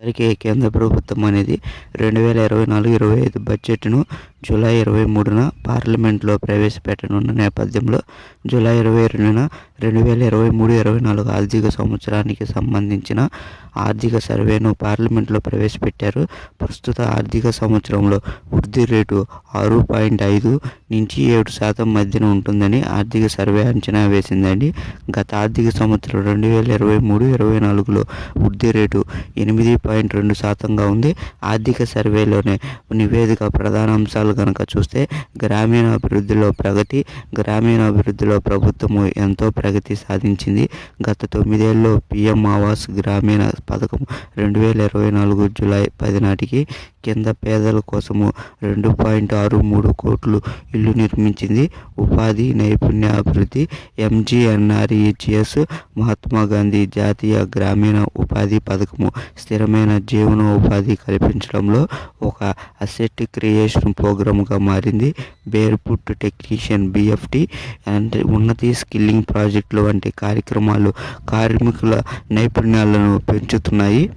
అందరికీ కేంద్ర ప్రభుత్వం అనేది రెండు వేల ఇరవై నాలుగు ఇరవై ఐదు బడ్జెట్ను జూలై ఇరవై మూడున పార్లమెంట్లో ప్రవేశపెట్టనున్న నేపథ్యంలో జూలై ఇరవై రెండున రెండు వేల ఇరవై మూడు ఇరవై నాలుగు ఆర్థిక సంవత్సరానికి సంబంధించిన ఆర్థిక సర్వేను పార్లమెంట్లో ప్రవేశపెట్టారు. ప్రస్తుత ఆర్థిక సంవత్సరంలో వృద్ధి రేటు ఆరు పాయింట్ ఐదు నుంచి ఏడు శాతం మధ్యన ఉంటుందని ఆర్థిక సర్వే అంచనా వేసిందండి. గత ఆర్థిక సంవత్సరం రెండు వేల ఇరవై మూడు ఇరవై నాలుగులో వృద్ధి రేటు ఎనిమిది పాయింట్ రెండు శాతంగా ఉంది. ఆర్థిక సర్వేలోనే నివేదిక ప్రధాన అంశాలు కనుక చూస్తే గ్రామీణాభివృద్ధిలో ప్రగతి గ్రామీణాభివృద్ధిలో ప్రభుత్వము ఎంతో ప్రగతి సాధించింది. గత తొమ్మిదేళ్ళలో పిఎం ఆవాస్ గ్రామీణ పథకం రెండు వేల ఇరవై నాలుగు జూలై పది నాటికి కింద పేదల కోసము రెండు పాయింట్ ఆరు మూడు కోట్లు ఇల్లు నిర్మించింది. ఉపాధి నైపుణ్య అభివృద్ధి ఎంజీఎన్ఆర్ఈజిఎస్ మహాత్మా గాంధీ జాతీయ గ్రామీణ ఉపాధి పథకము స్థిరమైన జీవన ఉపాధి కల్పించడంలో ఒక అసెట్ క్రియేషన్ ప్రోగ్రామ్గా మారింది. Barefoot technician BFT and Unnati skilling ప్రాజెక్టులు వంటి కార్యక్రమాలు కార్మికుల నైపుణ్యాలను పెంచుతున్నాయి.